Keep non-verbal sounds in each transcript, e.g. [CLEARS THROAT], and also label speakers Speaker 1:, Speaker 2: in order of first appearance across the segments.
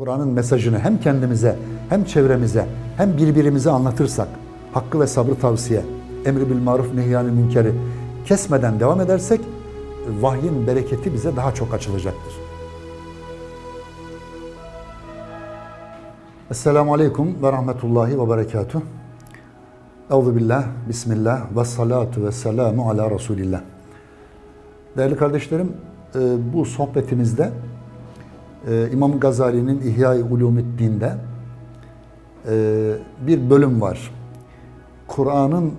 Speaker 1: Kur'an'ın mesajını hem kendimize hem çevremize hem birbirimize anlatırsak hakkı ve sabrı tavsiye, emri bil maruf nehyanı münkeri kesmeden devam edersek vahyin bereketi bize daha çok açılacaktır. Esselamu Aleyküm ve Rahmetullahi ve Berekatuhu. Euzu Bismillah ve salatu ve selamu ala Resulillah. Değerli kardeşlerim, e, bu sohbetimizde e, İmam Gazali'nin İhya-i Ulumiddin'de e, bir bölüm var. Kur'an'ın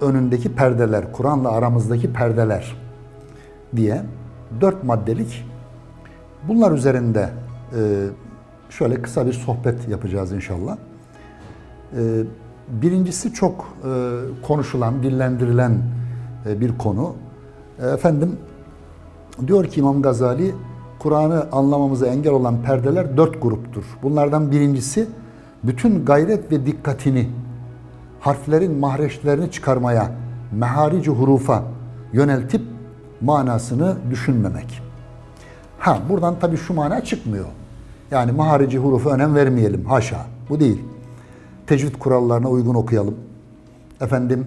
Speaker 1: önündeki perdeler, Kur'an'la aramızdaki perdeler diye dört maddelik bunlar üzerinde şöyle kısa bir sohbet yapacağız inşallah. Birincisi çok konuşulan, dillendirilen bir konu. Efendim diyor ki İmam Gazali Kur'an'ı anlamamıza engel olan perdeler dört gruptur. Bunlardan birincisi bütün gayret ve dikkatini harflerin mahreçlerini çıkarmaya, meharici hurufa yöneltip manasını düşünmemek. Ha buradan tabii şu mana çıkmıyor. Yani maharici hurufa önem vermeyelim. Haşa. Bu değil. Tecvid kurallarına uygun okuyalım. Efendim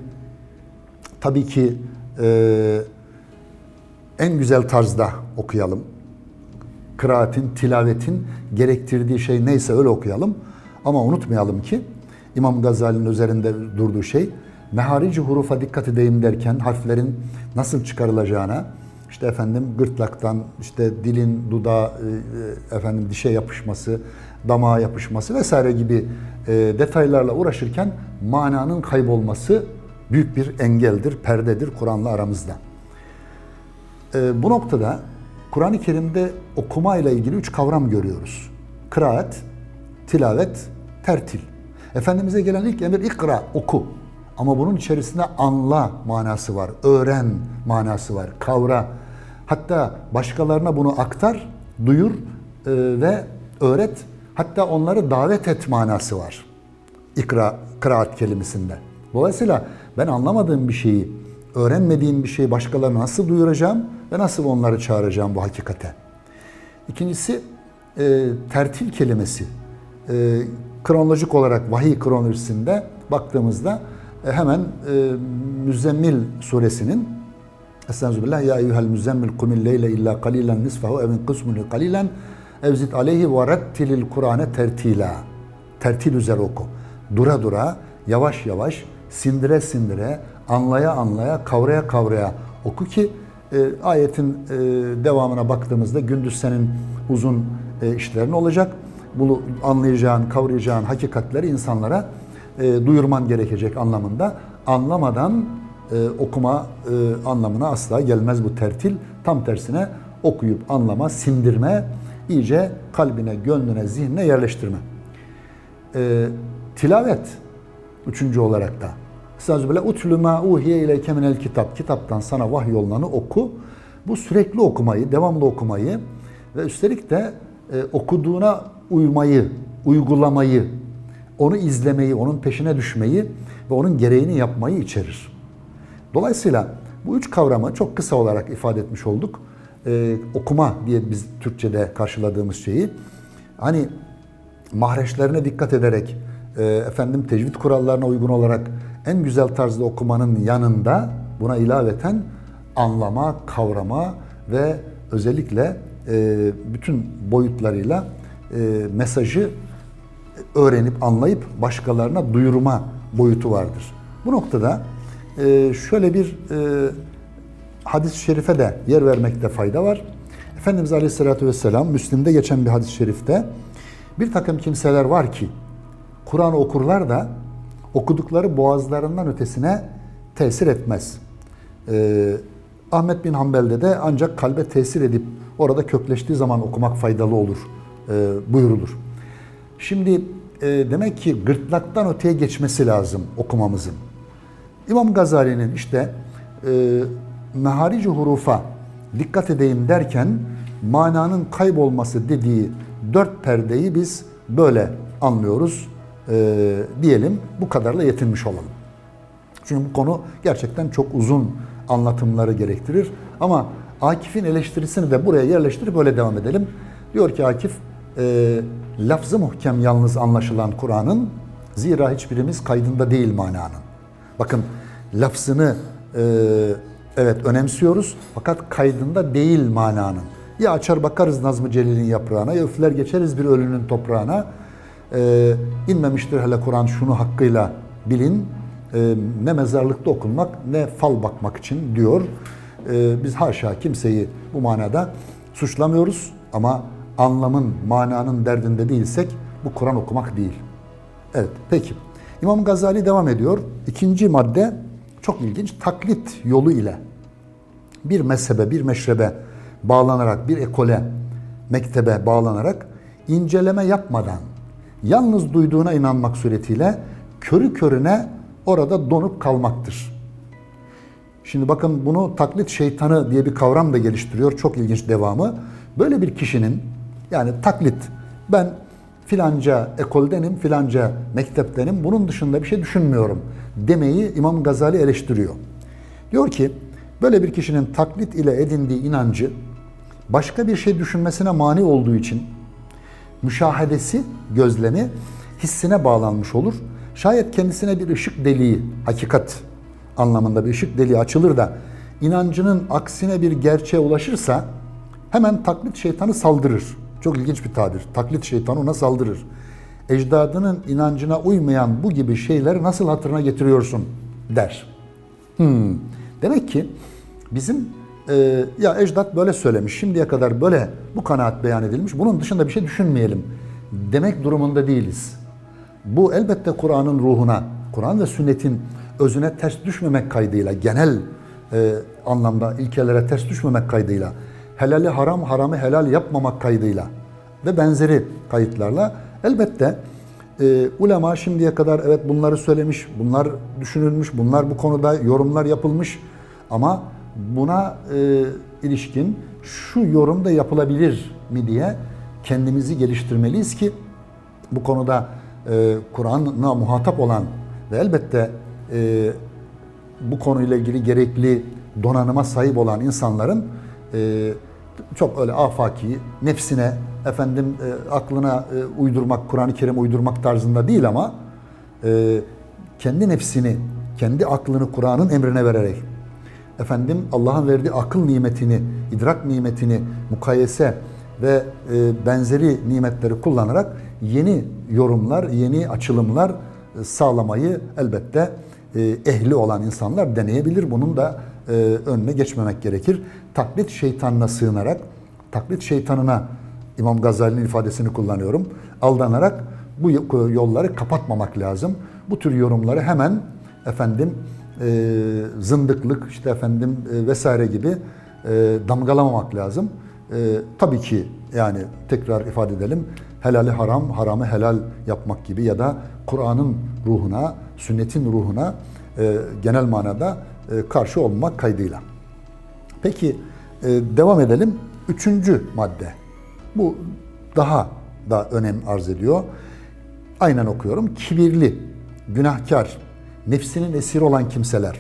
Speaker 1: tabii ki e, en güzel tarzda okuyalım. Kıraatin, tilavetin gerektirdiği şey neyse öyle okuyalım. Ama unutmayalım ki İmam Gazali'nin üzerinde durduğu şey meharici hurufa dikkat edeyim derken harflerin nasıl çıkarılacağına, işte efendim gırtlaktan, işte dilin dudağa, e, efendim dişe yapışması, damağa yapışması vesaire gibi e, detaylarla uğraşırken mananın kaybolması büyük bir engeldir, perdedir Kur'an'la aramızda. E, bu noktada Kur'an-ı Kerim'de okuma ile ilgili üç kavram görüyoruz. Kıraat, tilavet, tertil. Efendimiz'e gelen ilk emir ikra, oku. Ama bunun içerisinde anla manası var, öğren manası var, kavra. Hatta başkalarına bunu aktar, duyur e, ve öğret. Hatta onları davet et manası var. İkra, kıraat kelimesinde. Dolayısıyla ben anlamadığım bir şeyi, öğrenmediğim bir şeyi başkalarına nasıl duyuracağım ve nasıl onları çağıracağım bu hakikate. İkincisi e, tertil kelimesi. E, kronolojik olarak vahiy kronolojisinde baktığımızda e, hemen e, Müzzemmil suresinin Estağfirullah ya eyyuhel müzzemmil kumil leyle illa qalilan nisfahu ev inqismuhu qalilan ev zid aleyhi ve rettilil Kur'ane tertila. Tertil üzere oku. Dura dura, yavaş yavaş, sindire sindire, anlaya anlaya, kavraya kavraya oku ki e, ayetin e, devamına baktığımızda gündüz senin uzun e, işlerin olacak. Bunu anlayacağın, kavrayacağın hakikatleri insanlara e, duyurman gerekecek anlamında. Anlamadan e, okuma e, anlamına asla gelmez bu tertil. Tam tersine okuyup anlama, sindirme, iyice kalbine, gönlüne, zihnine yerleştirme. E, tilavet üçüncü olarak da. Estağfirullah. Utlü ma uhiye ileyke minel kitap. Kitaptan sana vahiy yolunanı oku. Bu sürekli okumayı, devamlı okumayı ve üstelik de e, okuduğuna uymayı, uygulamayı, onu izlemeyi, onun peşine düşmeyi ve onun gereğini yapmayı içerir. Dolayısıyla bu üç kavramı çok kısa olarak ifade etmiş olduk. Ee, okuma diye biz Türkçe'de karşıladığımız şeyi. Hani mahreçlerine dikkat ederek, e, efendim tecvid kurallarına uygun olarak en güzel tarzda okumanın yanında buna ilaveten anlama, kavrama ve özellikle e, bütün boyutlarıyla e, mesajı öğrenip anlayıp başkalarına duyurma boyutu vardır. Bu noktada e, şöyle bir e, hadis-i şerife de yer vermekte fayda var. Efendimiz Aleyhisselatü Vesselam Müslim'de geçen bir hadis-i şerifte bir takım kimseler var ki Kur'an okurlar da okudukları boğazlarından ötesine tesir etmez. Ee, Ahmet bin Hanbel'de de ancak kalbe tesir edip orada kökleştiği zaman okumak faydalı olur e, buyurulur. Şimdi e, demek ki gırtlaktan öteye geçmesi lazım okumamızın. İmam Gazali'nin işte e, meharici hurufa dikkat edeyim derken mananın kaybolması dediği dört perdeyi biz böyle anlıyoruz e, diyelim. Bu kadarla yetinmiş olalım. Çünkü bu konu gerçekten çok uzun anlatımları gerektirir. Ama Akif'in eleştirisini de buraya yerleştirip böyle devam edelim. Diyor ki Akif, e, lafzı muhkem yalnız anlaşılan Kur'an'ın zira hiçbirimiz kaydında değil mananın. Bakın lafzını e, evet önemsiyoruz fakat kaydında değil mananın. Ya açar bakarız Nazım Celil'in yaprağına ya üfler geçeriz bir ölünün toprağına. E, inmemiştir hele Kur'an şunu hakkıyla bilin. E, ne mezarlıkta okunmak ne fal bakmak için diyor. E, biz haşa kimseyi bu manada suçlamıyoruz ama anlamın, mananın derdinde değilsek bu Kur'an okumak değil. Evet, peki. İmam Gazali devam ediyor. İkinci madde çok ilginç. Taklit yolu ile bir mezhebe, bir meşrebe bağlanarak, bir ekole, mektebe bağlanarak inceleme yapmadan yalnız duyduğuna inanmak suretiyle körü körüne orada donup kalmaktır. Şimdi bakın bunu taklit şeytanı diye bir kavram da geliştiriyor. Çok ilginç devamı. Böyle bir kişinin yani taklit ben filanca ekoldenim, filanca mekteptenim bunun dışında bir şey düşünmüyorum demeyi İmam Gazali eleştiriyor. Diyor ki böyle bir kişinin taklit ile edindiği inancı başka bir şey düşünmesine mani olduğu için müşahedesi, gözlemi hissine bağlanmış olur. Şayet kendisine bir ışık deliği, hakikat anlamında bir ışık deliği açılır da inancının aksine bir gerçeğe ulaşırsa hemen taklit şeytanı saldırır. Çok ilginç bir tabir. Taklit şeytanı ona saldırır. Ecdadının inancına uymayan bu gibi şeyleri nasıl hatırına getiriyorsun der. Hmm. Demek ki bizim e, ya ecdat böyle söylemiş, şimdiye kadar böyle bu kanaat beyan edilmiş, bunun dışında bir şey düşünmeyelim demek durumunda değiliz. Bu elbette Kur'an'ın ruhuna, Kur'an ve sünnetin özüne ters düşmemek kaydıyla, genel e, anlamda ilkelere ters düşmemek kaydıyla, helali haram, haramı helal yapmamak kaydıyla ve benzeri kayıtlarla elbette e, ulema şimdiye kadar evet bunları söylemiş, bunlar düşünülmüş, bunlar bu konuda yorumlar yapılmış ama buna e, ilişkin şu yorum da yapılabilir mi diye kendimizi geliştirmeliyiz ki bu konuda e, Kur'an'a muhatap olan ve elbette e, bu konuyla ilgili gerekli donanıma sahip olan insanların e, çok öyle afaki, nefsine, efendim e, aklına e, uydurmak, Kur'an-ı Kerim uydurmak tarzında değil ama e, kendi nefsini, kendi aklını Kur'an'ın emrine vererek efendim Allah'ın verdiği akıl nimetini, idrak nimetini mukayese ve e, benzeri nimetleri kullanarak yeni yorumlar, yeni açılımlar e, sağlamayı elbette e, ehli olan insanlar deneyebilir. Bunun da e, önüne geçmemek gerekir. Taklit şeytanına sığınarak, taklit şeytanına İmam Gazali'nin ifadesini kullanıyorum. Aldanarak bu yolları kapatmamak lazım. Bu tür yorumları hemen efendim e, zındıklık işte efendim e, vesaire gibi e, damgalamamak lazım. E, tabii ki yani tekrar ifade edelim helali haram, haramı helal yapmak gibi ya da Kur'an'ın ruhuna, sünnetin ruhuna e, genel manada e, karşı olmak kaydıyla. Peki e, devam edelim. Üçüncü madde. Bu daha da önem arz ediyor. Aynen okuyorum. Kibirli, günahkar, nefsinin esiri olan kimseler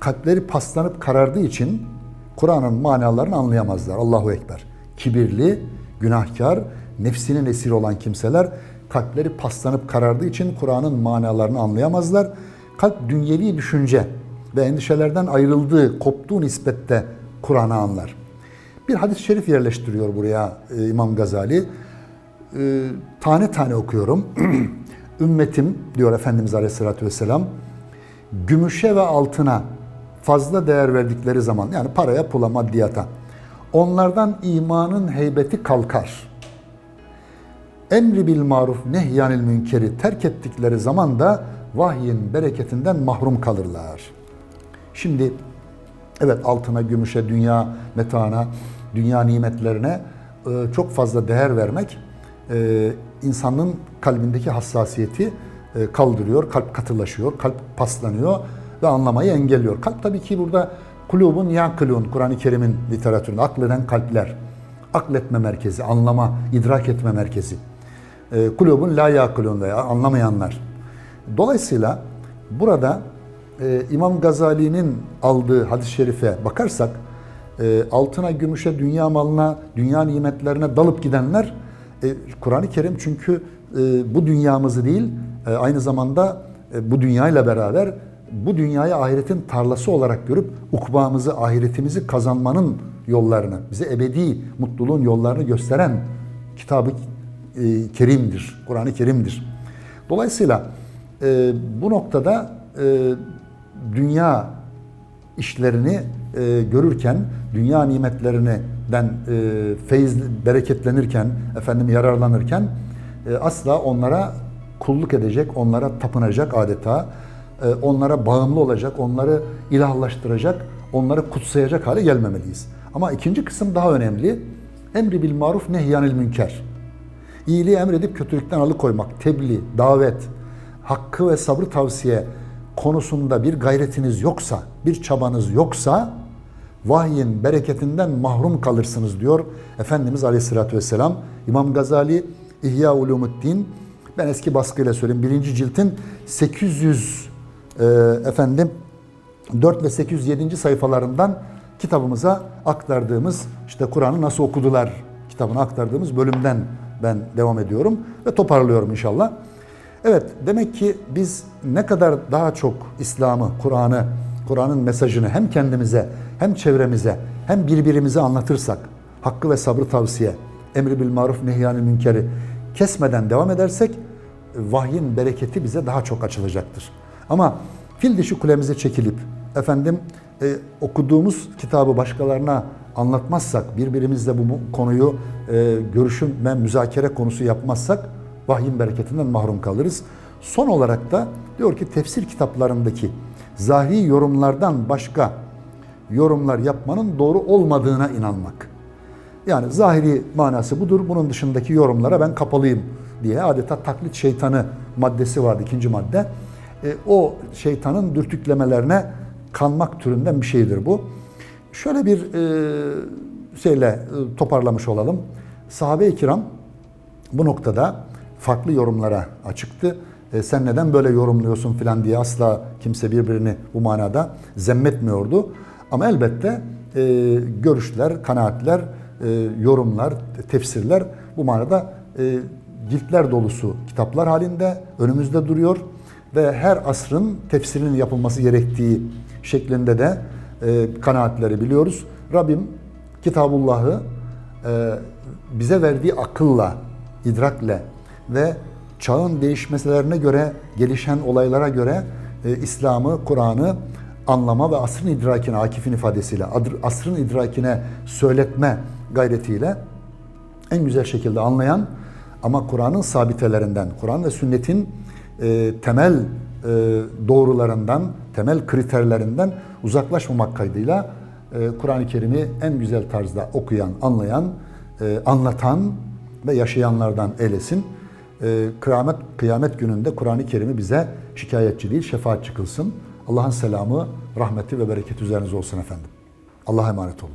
Speaker 1: kalpleri paslanıp karardığı için Kur'an'ın manalarını anlayamazlar. Allahu Ekber. Kibirli, günahkar, nefsinin esiri olan kimseler kalpleri paslanıp karardığı için Kur'an'ın manalarını anlayamazlar. Kalp dünyevi düşünce ve endişelerden ayrıldığı, koptuğu nispette Kur'an'ı anlar. Bir hadis-i şerif yerleştiriyor buraya e, İmam Gazali. E, tane tane okuyorum. [CLEARS THROAT] Ümmetim diyor Efendimiz Aleyhisselatü Vesselam, gümüşe ve altına fazla değer verdikleri zaman yani paraya, pula, maddiyata onlardan imanın heybeti kalkar. Emri bil maruf nehyanil münkeri terk ettikleri zaman da vahyin bereketinden mahrum kalırlar. Şimdi evet altına, gümüşe, dünya metaana, dünya nimetlerine e, çok fazla değer vermek e, insanın kalbindeki hassasiyeti e, kaldırıyor, kalp katılaşıyor, kalp paslanıyor ve anlamayı engelliyor. Kalp tabii ki burada kulubun yakılun, Kur'an-ı Kerim'in literatüründe akleden kalpler, akletme merkezi, anlama, idrak etme merkezi. E, kulubun la yakılun veya anlamayanlar. Dolayısıyla burada e, İmam Gazali'nin aldığı hadis-i şerife bakarsak, altına, gümüşe, dünya malına, dünya nimetlerine dalıp gidenler E, Kur'an-ı Kerim çünkü e, bu dünyamızı değil, e, aynı zamanda e, bu dünyayla beraber bu dünyayı ahiretin tarlası olarak görüp ukbamızı, ahiretimizi kazanmanın yollarını, bize ebedi mutluluğun yollarını gösteren kitabı e, kerimdir, Kur'an-ı Kerim'dir. Dolayısıyla e, bu noktada e, dünya işlerini e, görürken, dünya nimetlerinden e, feyiz, bereketlenirken, efendim yararlanırken e, asla onlara kulluk edecek, onlara tapınacak adeta, e, onlara bağımlı olacak, onları ilahlaştıracak, onları kutsayacak hale gelmemeliyiz. Ama ikinci kısım daha önemli. Emri bil maruf nehyanil münker. İyiliği emredip kötülükten alıkoymak, tebliğ, davet, hakkı ve sabrı tavsiye konusunda bir gayretiniz yoksa, bir çabanız yoksa vahyin bereketinden mahrum kalırsınız diyor Efendimiz Aleyhisselatü Vesselam. İmam Gazali İhya Ulumuddin ben eski baskıyla söyleyeyim birinci ciltin 800 e, efendim 4 ve 807. sayfalarından kitabımıza aktardığımız işte Kur'an'ı nasıl okudular kitabına aktardığımız bölümden ben devam ediyorum ve toparlıyorum inşallah. Evet demek ki biz ne kadar daha çok İslam'ı, Kur'an'ı, Kur'an'ın mesajını hem kendimize hem çevremize hem birbirimize anlatırsak hakkı ve sabrı tavsiye, emri bil maruf nehyanı münkeri kesmeden devam edersek vahyin bereketi bize daha çok açılacaktır. Ama fil dişi kulemize çekilip efendim e, okuduğumuz kitabı başkalarına anlatmazsak, birbirimizle bu konuyu e, görüşüm ve müzakere konusu yapmazsak vahyin bereketinden mahrum kalırız. Son olarak da diyor ki tefsir kitaplarındaki zahiri yorumlardan başka yorumlar yapmanın doğru olmadığına inanmak. Yani zahiri manası budur. Bunun dışındaki yorumlara ben kapalıyım diye adeta taklit şeytanı maddesi vardı ikinci madde. E, o şeytanın dürtüklemelerine kanmak türünden bir şeydir bu. Şöyle bir e, şeyle e, toparlamış olalım. Sahabe-i kiram bu noktada farklı yorumlara açıktı. E, sen neden böyle yorumluyorsun filan diye asla kimse birbirini bu manada zemmetmiyordu. Ama elbette e, görüşler, kanaatler, e, yorumlar, tefsirler bu manada e, ciltler dolusu kitaplar halinde önümüzde duruyor ve her asrın tefsirinin yapılması gerektiği şeklinde de e, kanaatleri biliyoruz. Rabbim Kitabullah'ı e, bize verdiği akılla, idrakle ve çağın değişmelerine göre, gelişen olaylara göre e, İslam'ı, Kur'an'ı anlama ve asrın idrakine, Akif'in ifadesiyle, asrın idrakine söyletme gayretiyle en güzel şekilde anlayan ama Kur'an'ın sabitelerinden, Kur'an ve sünnetin e, temel e, doğrularından, temel kriterlerinden uzaklaşmamak kaydıyla e, Kur'an-ı Kerim'i en güzel tarzda okuyan, anlayan, e, anlatan ve yaşayanlardan eylesin. E, kıyamet, kıyamet gününde Kur'an-ı Kerim'i bize şikayetçi değil, şefaatçi kılsın. Allah'ın selamı, rahmeti ve bereketi üzerinize olsun efendim. Allah'a emanet olun.